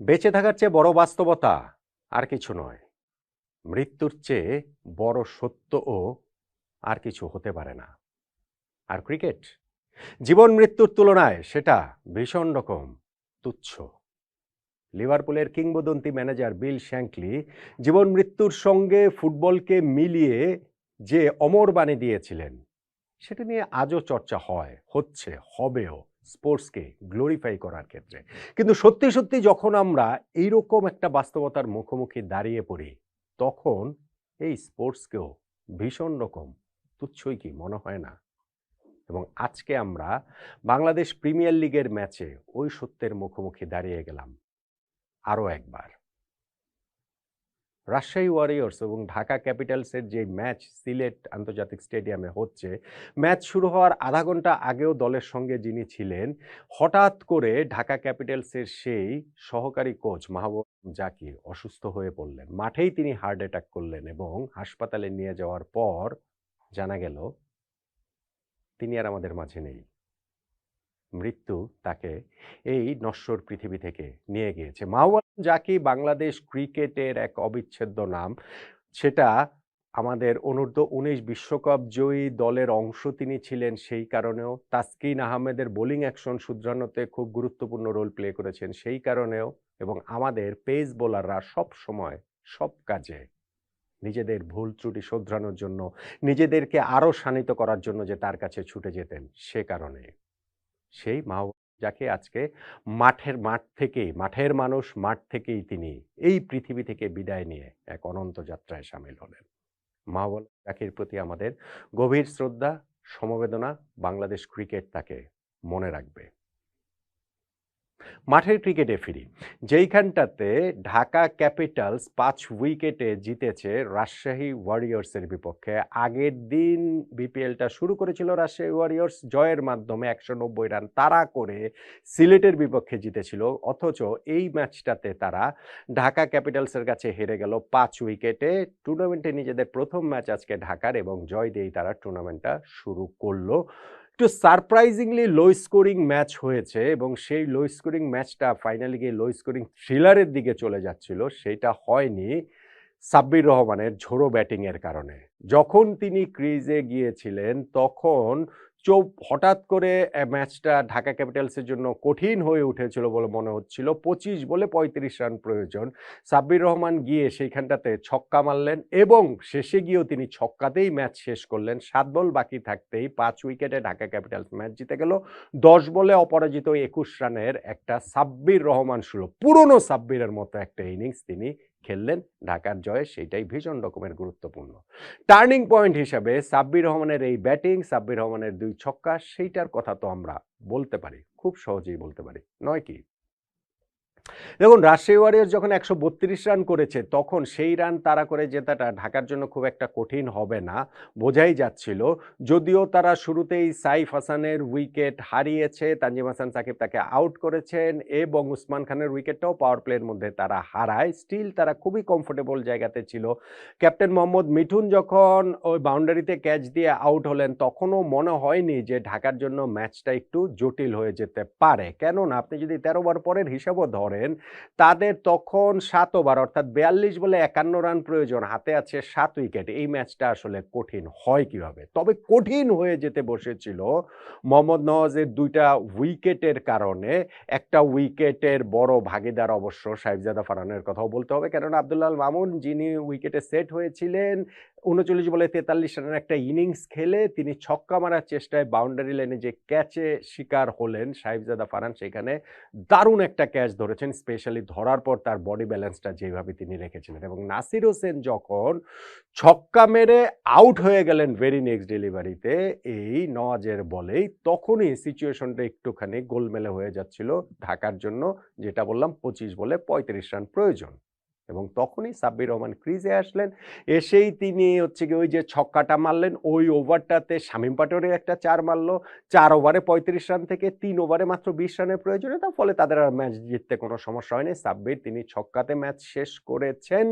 বেঁচে থাকার চেয়ে বড় বাস্তবতা আর কিছু নয়। মৃত্যুর চেয়ে বড় সত্যও আর কিছু হতে পারে না। আর ক্রিকেট, জীবন মৃত্যুর তুলনায় সেটা ভীষণ রকম তুচ্ছ। লিভারপুলের কিংবদন্তি ম্যানেজার বিল শ্যাঙ্কলি জীবন মৃত্যুর সঙ্গে ফুটবলকে মিলিয়ে যে অমর বাণী দিয়েছিলেন, সেটা নিয়ে আজও চর্চা হয়, হচ্ছে, হবেও। স্পোর্টসকে গ্লোরিফাই করার ক্ষেত্রে। কিন্তু সত্যি সত্যি যখন আমরা এইরকম একটা বাস্তবতার মুখোমুখি দাঁড়িয়ে পড়ি, তখন এই স্পোর্টসকেও ভীষণ রকম তুচ্ছই কি মনে হয় না? এবং আজকে আমরা বাংলাদেশ প্রিমিয়ার লিগের ম্যাচে ওই সত্যের মুখোমুখি দাঁড়িয়ে গেলাম আরও একবার। রাজশাহী ওয়ারিয়র্স এবং ঢাকা ক্যাপিটালসের যে ম্যাচ সিলেট আন্তর্জাতিক স্টেডিয়ামে হচ্ছে, ম্যাচ শুরু হওয়ার আধা ঘণ্টা আগেও দলের সঙ্গে যিনি ছিলেন, হঠাৎ করে ঢাকা ক্যাপিটালসের সেই সহকারী কোচ মাহবুব জাকির অসুস্থ হয়ে পড়লেন। মাঠেই তিনি হার্ট অ্যাটাক করলেন এবং হাসপাতালে নিয়ে যাওয়ার পর জানা গেল, তিনি আর আমাদের মাঝে নেই। মৃত্যু তাকে এই নশ্বর পৃথিবী থেকে নিয়ে গিয়েছে। মাহবুব জাকি, বাংলাদেশ ক্রিকেটের এক অবিচ্ছেদ্য নাম। সেটা আমাদের অনূর্ধ্ব উনিশ বিশ্বকাপ জয়ী দলের অংশ তিনি ছিলেন সেই কারণেও। তাসকিন আহমেদের বোলিং অ্যাকশন শুধরানোতে খুব গুরুত্বপূর্ণ রোল প্লে করেছেন সেই কারণেও এবং আমাদের পেস বোলাররা সব সময় সব কাজে নিজেদের ভুল ত্রুটি শোধরানোর জন্য, নিজেদেরকে আরও শানিত করার জন্য যে তার কাছে ছুটে যেতেন সে কারণে। সেই মা যাকে আজকে মাঠের মাঠ থেকে মাঠের মানুষ মাঠ থেকেই তিনি এই পৃথিবী থেকে বিদায় নিয়ে এক অনন্ত যাত্রায় সামিল হলেন। মাহবুল জাকির প্রতি আমাদের গভীর শ্রদ্ধা, সমবেদনা বাংলাদেশ ক্রিকেট তাকে মনে রাখবে। মাঠের ক্রিকেটে ফিরি। যেইখানটাতে ঢাকা ক্যাপিটালস পাঁচ উইকেটে জিতেছে রাজশাহী ওয়ারিয়র্সের বিপক্ষে। আগের দিন বিপিএলটা শুরু করেছিল রাজশাহী ওয়ারিয়র্স, জয়ের মাধ্যমে একশো নব্বই রান তারা করে সিলেটের বিপক্ষে জিতেছিল। অথচ এই ম্যাচটাতে তারা ঢাকা ক্যাপিটালসের কাছে হেরে গেল পাঁচ উইকেটে। টুর্নামেন্টে নিজেদের প্রথম ম্যাচ আজকে ঢাকার এবং জয় দিয়েই তারা টুর্নামেন্টটা শুরু করল। একটু সারপ্রাইজিংলি লো স্কোরিং ম্যাচ হয়েছে এবং সেই লো স্কোরিং ম্যাচটা ফাইনালি গিয়ে লো স্কোরিং থ্রিলারের দিকে চলে যাচ্ছিল, সেটা হয়নি সাব্বির রহমানের ঝোড়ো ব্যাটিংয়ের কারণে। যখন তিনি ক্রিজে গিয়েছিলেন, তখন চোপ হঠাৎ করে ম্যাচটা ঢাকা ক্যাপিটালসের জন্য কঠিন হয়ে উঠেছিল বলে মনে হচ্ছিল। পঁচিশ বলে পঁয়ত্রিশ রান প্রয়োজন। সাব্বির রহমান গিয়ে সেইখানটাতে ছক্কা মারলেন এবং শেষে গিয়েও তিনি ছক্কাতেই ম্যাচ শেষ করলেন। সাত বল বাকি থাকতেই পাঁচ উইকেটে ঢাকা ক্যাপিটালস ম্যাচ জিতে গেল। দশ বলে অপরাজিত একুশ রানের একটা সাব্বির রহমান শুরু পুরনো সাব্বিরের মতো একটা ইনিংস তিনি খেললেন। ঢাকার জয়ে সেইটাই ভীষণ রকমের গুরুত্বপূর্ণ। টার্নিং পয়েন্ট হিসাবে সাব্বির রহমানের এই ব্যাটিং, সাব্বির রহমানের দুই ছক্কা সেইটার কথা তো আমরা বলতে পারি খুব সহজেই বলতে পারি। নয় কি? দেখুন, রাজশাহী ওয়ারিয়র্স যখন একশো বত্রিশ রান করেছে, তখন সেই রান তারা করে জেতাটা ঢাকার জন্য খুব একটা কঠিন হবে না। বোঝাই যাচ্ছিল, যদিও তারা শুরুতেই সাইফ হাসানের উইকেট হারিয়েছে, তানজিম হাসান সাকিব তাকে আউট করেছেন এবং উসমান খানের উইকেটটাও পাওয়ার প্লের মধ্যে তারা হারায়। স্টিল তারা খুবই কমফোর্টেবল জায়গাতে ছিল। ক্যাপ্টেন মোহাম্মদ মিঠুন যখন ওই বাউন্ডারিতে ক্যাচ দিয়ে আউট হলেন, তখনও মনে হয়নি যে ঢাকার জন্য ম্যাচটা একটু জটিল হয়ে যেতে পারে। কেননা, আপনি যদি তেরো বার পরের হিসাবও ধরেন তাদের তখন সাত ওভার, অর্থাৎ বিয়াল্লিশ বলে একান্ন রান প্রয়োজন, হাতে আছে সাত উইকেট। এই ম্যাচটা আসলে কঠিন হয় কীভাবে? তবে কঠিন হয়ে যেতে বসেছিল মোহাম্মদ নওয়াজের দুইটা উইকেটের কারণে। একটা উইকেটের বড় ভাগিদার অবশ্য সাহেবজাদা ফারানের কথাও বলতে হবে। কেননা আবদুল্লাহ মামুন, যিনি উইকেটে সেট হয়েছিলেন উনচল্লিশ বলে তেতাল্লিশ রানের একটা ইনিংস খেলে তিনি ছক্কা মারার চেষ্টায় বাউন্ডারি লাইনে যে ক্যাচে শিকার হলেন সাহেবজাদা ফারান, সেখানে দারুণ একটা ক্যাচ ধরেছেন, স্পেশালি ধরার পর তার বডি ব্যালেন্সটা যেভাবে তিনি রেখেছিলেন। এবং নাসির হোসেন যখন ছক্কা মেরে আউট হয়ে গেলেন ভেরি নেক্সট ডেলিভারিতে এই নওয়াজের বলেই তখনই সিচুয়েশনটা একটুখানি গোলমেলে হয়ে যাচ্ছিল ঢাকার জন্য, যেটা বললাম পঁচিশ বলে পঁয়ত্রিশ রান প্রয়োজন। এবং তখনই সাব্বির রহমান ক্রিজে আসলেন। এসেই তিনি হচ্ছে গিয়ে ওই যে ছক্কাটা মারলেন, ওই ওভারটাতে শামীম পাটোরে একটা চার মারলো। চার ওভারে পঁয়ত্রিশ রান থেকে তিন ওভারে মাত্র বিশ রানের প্রয়োজনীয়তা, ফলে তাদের আর ম্যাচ জিততে কোনো সমস্যা হয়নি। সাব্বির তিনি ছক্কাতে ম্যাচ শেষ করেছেন।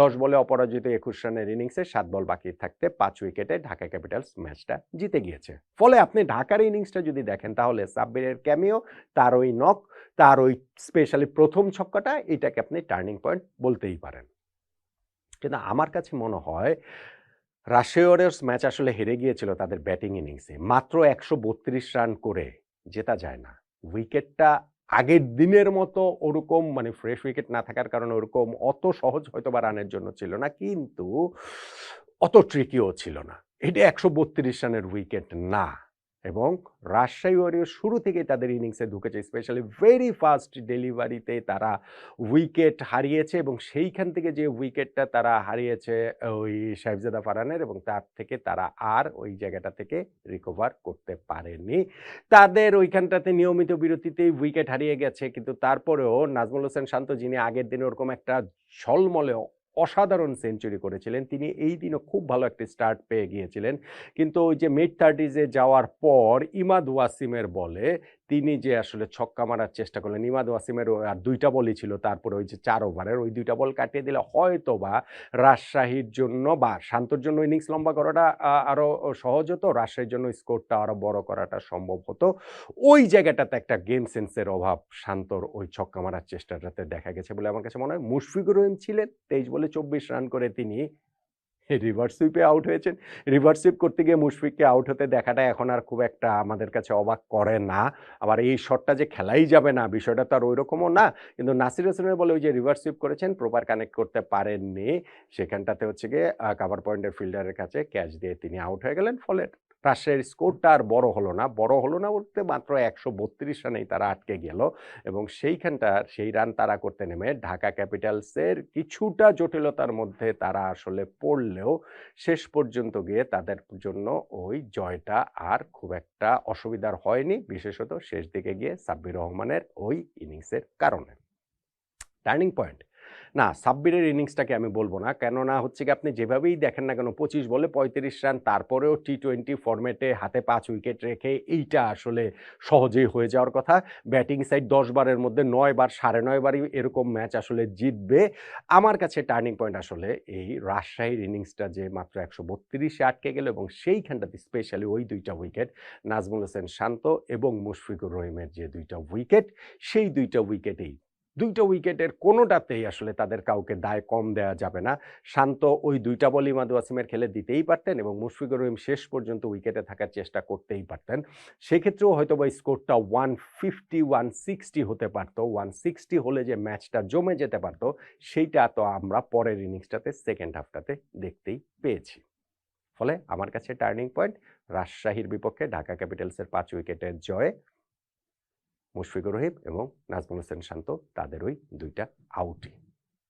দশ বলে অপরাজিত একুশ রানের ইনিংসে সাত বল বাকি থাকতে পাঁচ উইকেটে ঢাকা ক্যাপিটালস ম্যাচটা জিতে গিয়েছে। ফলে আপনি ঢাকার ইনিংসটা যদি দেখেন, তাহলে সাব্বিরের ক্যামিও তার ওই নক তার ওই স্পেশালি প্রথম ছক্কাটা, এটাকে আপনি টার্নিং পয়েন্ট বলতেই পারেন। কিন্তু আমার কাছে মনে হয় রাশিয়া ম্যাচ আসলে হেরে গিয়েছিল তাদের ব্যাটিং ইনিংসে মাত্র একশো বত্রিশ রান করে জেতা যায় না। উইকেটটা আগের দিনের মতো ওরকম মানে ফ্রেশ উইকেট না থাকার কারণে ওরকম অত সহজ হয়তো বা রানের জন্য ছিল না, কিন্তু অত ট্রিকিও ছিল না। এটা একশো বত্রিশ রানের উইকেট না। এবং রাজশাহী ওয়ারিয়র শুরু থেকেই তাদের ইনিংসে ঢুকেছে স্পেশালি ভেরি ফাস্ট ডেলিভারিতে তারা উইকেট হারিয়েছে এবং সেইখান থেকে যে উইকেটটা তারা হারিয়েছে, ওই সাহেবজাদা ফারানের এবং তার থেকে তারা আর ওই জায়গাটা থেকে রিকভার করতে পারেনি। তাদের ওইখানটাতে নিয়মিত বিরতিতেই উইকেট হারিয়ে গেছে, কিন্তু তারপরেও নাজমুল হোসেন শান্ত, যিনি আগের দিনে ওরকম একটা ঝলমলে অসাধারণ সেঞ্চুরি করেছিলেন। তিনি এই দিনও খুব ভালো একটি স্টার্ট পেয়ে গিয়েছিলেন। কিন্তু ওই যে মিড থার্টিজে যাওয়ার পর ইমাদ ওয়াসিমের বলে তিনি যে আসলে ছক্কা মারার চেষ্টা করলেন, ইমাদ ওয়াসিমের আর দুইটা বলই ছিল, তারপরে ওই যে চার ওভারের ওই দুইটা বল কাটিয়ে দিলে হয়তো বা রাজশাহীর জন্য বা শান্তর জন্য ইনিংস লম্বা করাটা আরও সহজ হতো, রাজশাহীর জন্য স্কোরটা আরও বড় করাটা সম্ভব হতো। ওই জায়গাটাতে একটা গেম সেন্সের অভাব শান্তর ওই ছক্কা মারার চেষ্টাটাতে দেখা গেছে বলে আমার কাছে মনে হয়। মুশফিকুর রহিম ছিলেন, তেইশ বলে চব্বিশ রান করে তিনি রিভার্স সুইপে আউট হয়েছেন। রিভার্স সুইপ করতে গিয়ে মুশফিককে আউট হতে দেখাটা এখন আর খুব একটা আমাদের কাছে অবাক করে না। আবার এই শটটা যে খেলাই যাবে না, বিষয়টা তো আর ওই রকমও না। কিন্তু নাসির হোসেনের বলে ওই যে রিভার্স সুইপ করেছেন প্রপার কানেক্ট করতে পারেননি। সেখানটাতে হচ্ছে গিয়ে কাভার পয়েন্টের ফিল্ডারের কাছে ক্যাচ দিয়ে তিনি আউট হয়ে গেলেন ফলে রাজশাহীর স্কোরটা আর বড় হলো না। বড় হলো না বলতে মাত্র একশো বত্রিশ রানেই তারা আটকে গেল এবং সেইখানটা, সেই রান তারা করতে নেমে ঢাকা ক্যাপিটালসের কিছুটা জটিলতার মধ্যে তারা আসলে পড়লেও শেষ পর্যন্ত গিয়ে তাদের জন্য ওই জয়টা আর খুব একটা অসুবিধার হয়নি, বিশেষত শেষ দিকে গিয়ে সাব্বির রহমানের ওই ইনিংসের কারণে। টার্নিং পয়েন্ট না, সাব্বিরের ইনিংসটাকে আমি বলব না। কেননা হচ্ছে কি, আপনি যেভাবেই দেখেন না কেন, পঁচিশ বলে পঁয়ত্রিশ রান, তারপরেও টি টোয়েন্টি ফরম্যাটে হাতে পাঁচ উইকেট রেখে এইটা আসলে সহজেই হয়ে যাওয়ার কথা। ব্যাটিং সাইড দশ বারের মধ্যে নয় বার, সাড়ে নয় বারই এরকম ম্যাচ আসলে জিতবে। আমার কাছে টার্নিং পয়েন্ট আসলে এই রাজশাহীর ইনিংসটা যে মাত্র একশো বত্রিশে আটকে গেল এবং সেইখানটাতে স্পেশালি ওই দুইটা উইকেট নাজমুল হোসেন শান্ত এবং মুশফিকুর রহিমের যে দুইটা উইকেট সেই দুইটা উইকেটেই দুইটা উইকেটের কোনোটাতেই আসলে তাদের কাউকে দায় কম দেওয়া যাবে না। শান্ত ওই দুইটা বল ইমাদু আসিমের খেলে দিতেই পারতেন এবং মুশফিকুর রহিম শেষ পর্যন্ত উইকেটে থাকার চেষ্টা করতেই পারতেন। সেক্ষেত্রেও হয়তো বা স্কোরটা ওয়ান ফিফটি, ওয়ান সিক্সটি হতে পারতো। ওয়ান সিক্সটি হলে যে ম্যাচটা জমে যেতে পারতো, সেইটা তো আমরা পরের ইনিংসটাতে সেকেন্ড হাফটাতে দেখতেই পেয়েছি। ফলে আমার কাছে টার্নিং পয়েন্ট, রাজশাহীর বিপক্ষে ঢাকা ক্যাপিটালসের পাঁচ উইকেটের জয়ে মুশফিকুর রহিম এবং নাজমুল হোসেন শান্ত তাদের ওই দুইটা আউটই